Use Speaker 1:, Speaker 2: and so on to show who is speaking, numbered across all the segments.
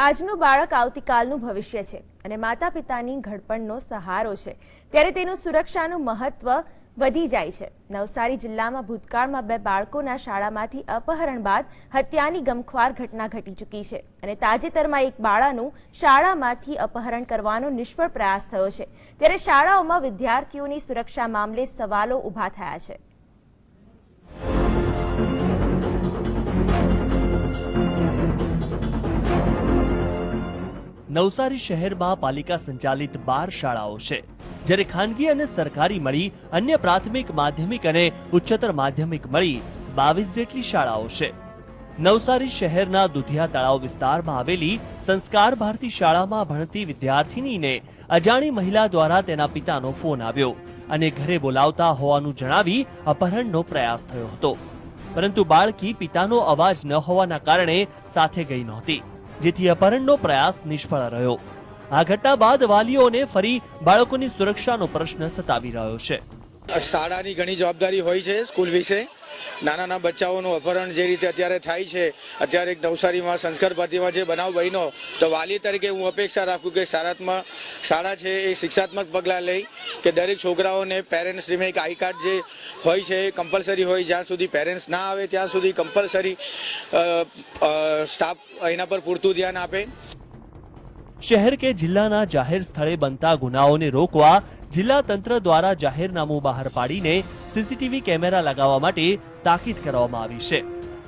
Speaker 1: આજનું બાળક આવતીકાલનું ભવિષ્ય છે અને માતા પિતાની ઘડપણનો સહારો છે. ત્યારે તેનું સુરક્ષાનું મહત્વ વધી જાય છે. નવસારી જિલ્લામાં ભૂતકાળમાં બે બાળકોના શાળામાંથી અપહરણ બાદ હત્યાની ગમખ્વાર ઘટના ઘટી ચૂકી છે અને તાજેતરમાં એક બાળાનું શાળામાંથી અપહરણ કરવાનો નિષ્ફળ પ્રયાસ થયો છે. ત્યારે શાળાઓમાં વિદ્યાર્થીઓની સુરક્ષા મામલે સવાલો ઊભા થયા છે.
Speaker 2: નવસારી શહેરમાં પાલિકા સંચાલિત બાર શાળાઓ છે, જ્યારે ખાનગી અને સરકારી મળી અન્ય પ્રાથમિક, માધ્યમિક અને ઉચ્ચતર માધ્યમિક મળી બાવીસ જેટલી શાળાઓ છે. નવસારી શહેરના દુધિયા તળાવ વિસ્તારમાં આવેલી સંસ્કાર ભારતી શાળામાં ભણતી વિદ્યાર્થિનીને અજાણી મહિલા દ્વારા તેના પિતાનો ફોન આવ્યો અને ઘરે બોલાવતા હોવાનું જણાવી અપહરણનો પ્રયાસ થયો હતો. પરંતુ બાળકી પિતાનો અવાજ ન હોવાના કારણે સાથે ગઈ નહોતી. જેથી અપહરણનો પ્રયાસ નિષ્ફળ રહ્યો. આ ઘટના બાદ વાલીઓને ફરી બાળકોની સુરક્ષાનો પ્રશ્ન સતાવી રહ્યો છે.
Speaker 3: શાળાની ઘણી જવાબદારી હોય છે સ્કૂલ વિશે. નાના નાના બચ્ચાઓનું અપહરણ જે રીતે અત્યારે થાય છે, અત્યારે નવસારીમાં સંસ્કાર ભારતીમાં જે બનાવ બન્યો, તો વાલી તરીકે હું અપેક્ષા રાખું કે શાળાત્મક શાળા છે એ શિક્ષાત્મક પગલાં લઈ કે દરેક છોકરાઓને પેરેન્ટ્સની એક આઈ કાર્ડ જે હોય છે એ કમ્પલસરી હોય જ્યાં સુધી પેરેન્ટ્સ ના આવે ત્યાં સુધી કમ્પલસરી સ્ટાફ એના પર પૂરતું ધ્યાન આપે.
Speaker 2: શહેર કે જિલ્લાના જાહેર સ્થળે બનતા ગુનાઓને રોકવા જિલ્લા તંત્ર દ્વારા જાહેરનામું બહાર પાડીને સીસીટીવી કેમેરા લગાવવા માટે તાકીદ કરવામાં આવી છે.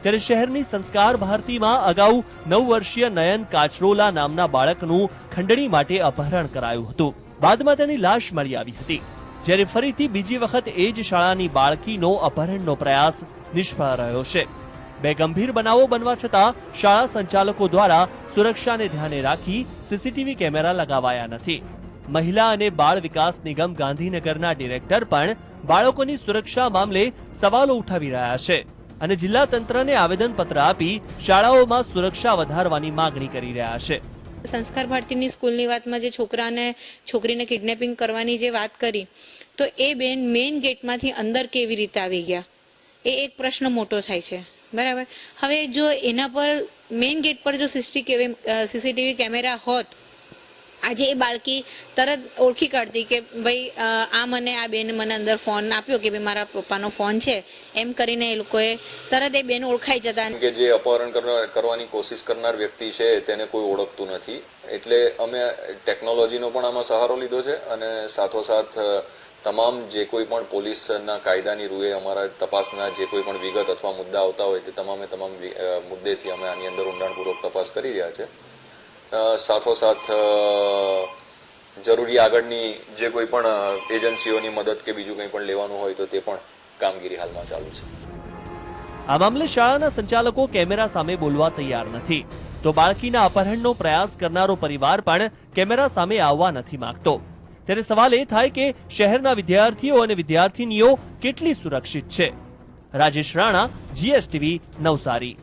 Speaker 2: ત્યારે શહેરની સંસ્કાર ભારતીમાં અગાઉ નવ વર્ષીય નયન કાચરોલા નામના બાળકનું ખંડણી માટે અપહરણ કરાયું હતું. બાદમાં તેની લાશ મળી આવી હતી. જ્યારે ફરીથી બીજી વખત એ જ શાળાની બાળકીનો અપહરણનો પ્રયાસ નિષ્ફળ રહ્યો છે. બે ગંભીર બનાવો બનવા છતાં શાળા સંચાલકો દ્વારા સુરક્ષાને ધ્યાને રાખી સીસીટીવી કેમેરા લગાવાયા નથી. મહિલા અને બાળ વિકાસ નિગમ ગાંધીનગરના ડિરેક્ટર પણ બાળકોની સુરક્ષા મામલે સવાલો ઉઠાવી રહ્યા છે અને જિલ્લા તંત્રને આવેદનપત્ર આપી શાળાઓમાં સુરક્ષા વધારવાની માંગણી કરી રહ્યા છે.
Speaker 4: સંસ્કાર ભારતીની સ્કૂલની વાતમાં જે છોકરાને, છોકરીને કિડનેપિંગ કરવાની જે વાત કરી, તો એ બેન મેઇન ગેટમાંથી અંદર કેવી રીતે આવી ગયા? એ એક પ્રશ્ન મોટો થાય છે. બરાબર? હવે જો એના પર મેઇન ગેટ પર જો સીસીટીવી કેમેરા હોત આજે એ બાળકી તરત ઓળખી કાઢતી કે ભાઈ આ મને, આ બેન મને અંદર ફોન આપ્યો કે ભાઈ મારા પપ્પાનો ફોન છે. એમ કરીને એ લોકોએ તરત એ બેન ઓળખાઈ જતા.
Speaker 5: કે જે અપહરણ કરવાની કોશિશ કરનાર વ્યક્તિ છે, તેને કોઈ ઓળખતું નથી. એટલે અમે ટેકનોલોજીનો પણ આમાં સહારો લીધો છે અને સાથોસાથ તમામ જે કોઈ પણ પોલીસના કાયદાની રૂએ અમારા તપાસના જે કોઈ પણ વિગત અથવા મુદ્દા આવતા હોય તે તમામે તમામ મુદ્દેથી અમે આની અંદર ઊંડાણપૂર્વક તપાસ કરી રહ્યા છે. સાથોસાથ જરૂરી આગળની જે કોઈ પણ એજન્સીઓની મદદ કે બીજું કંઈ પણ લેવાનું હોય તો તે પણ કામગીરી હાલમાં ચાલુ છે.
Speaker 2: આ મામલે શાળાના સંચાલકો કેમેરા સામે બોલવા તૈયાર નથી. તો બાળકીના અપહરણનો પ્રયાસ કરનારો પરિવાર પણ કેમેરા સામે આવવા નથી માંગતો. ત્યારે સવાલ એ થાય કે શહેરના વિદ્યાર્થીઓ અને વિદ્યાર્થીનીઓ કેટલી સુરક્ષિત છે? રાજેશ રાણા, જીએસટીવી, નવસારી.